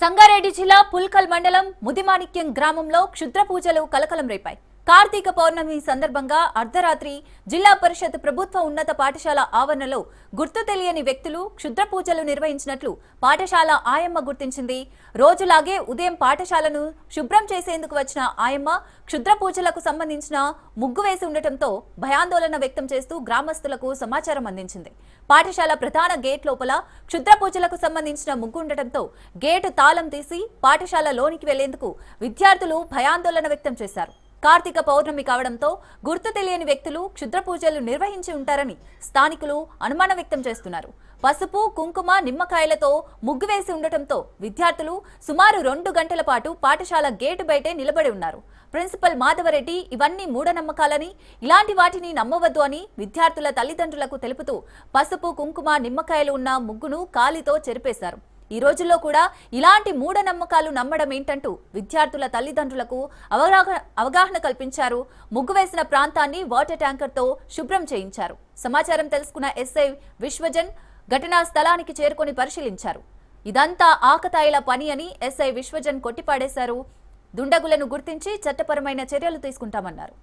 సంగారెడ్డి జిల్లా పుల్కల్ మండలం ముదిమాణిక్యం గ్రామంలో క్షుద్ర పూజలు కలకలం రేపాయి. కార్తీక పౌర్ణమి సందర్భంగా అర్ధరాత్రి జిల్లా పరిషత్ ప్రభుత్వ ఉన్నత పాఠశాల ఆవరణలో గుర్తు తెలియని వ్యక్తులు క్షుద్ర పూజలు నిర్వహించినట్లు పాఠశాల ఆయమ్మ గుర్తించింది. రోజులాగే ఉదయం పాఠశాలను శుభ్రం చేసేందుకు వచ్చిన ఆయమ్మ క్షుద్ర పూజలకు సంబంధించిన ముగ్గు వేసి ఉండటంతో భయాందోళన వ్యక్తం చేస్తూ గ్రామస్తులకు సమాచారం అందించింది. పాఠశాల ప్రధాన గేట్ లోపల క్షుద్ర పూజలకు సంబంధించిన ముగ్గు ఉండటంతో గేటు తాళం తీసి పాఠశాల లోనికి వెళ్ళేందుకు విద్యార్థులు భయాందోళన వ్యక్తం చేశారు. కార్తీక పౌర్ణమి కావడంతో గుర్తు తెలియని వ్యక్తులు క్షుద్ర పూజలు నిర్వహించి ఉంటారని స్థానికులు అనుమానం వ్యక్తం చేస్తున్నారు. పసుపు కుంకుమ నిమ్మకాయలతో ముగ్గు వేసి ఉండటంతో విద్యార్థులు సుమారు రెండు గంటల పాటు పాఠశాల గేటు బయటే నిలబడి ఉన్నారు. ప్రిన్సిపల్ మాధవరెడ్డి ఇవన్నీ మూఢనమ్మకాలని ఇలాంటి వాటిని నమ్మవద్దు అని విద్యార్థుల తల్లిదండ్రులకు తెలుపుతూ పసుపు కుంకుమ నిమ్మకాయలు ఉన్న ముగ్గును కాలితో చెరిపేశారు. ఈ రోజుల్లో కూడా ఇలాంటి మూఢనమ్మకాలు నమ్మడం ఏంటంటూ విద్యార్థుల తల్లిదండ్రులకు అవగాహన అవగాహన కల్పించారు. ముగ్గు వేసిన ప్రాంతాన్ని వాటర్ ట్యాంకర్తో శుభ్రం చేయించారు. సమాచారం తెలుసుకున్న ఎస్ఐ విశ్వజన్ ఘటనా స్థలానికి చేరుకొని పరిశీలించారు. ఇదంతా ఆకతాయిల పని అని ఎస్ఐ విశ్వజన్ కొట్టిపాడేశారు. దుండగులను గుర్తించి చట్టపరమైన చర్యలు తీసుకుంటామన్నారు.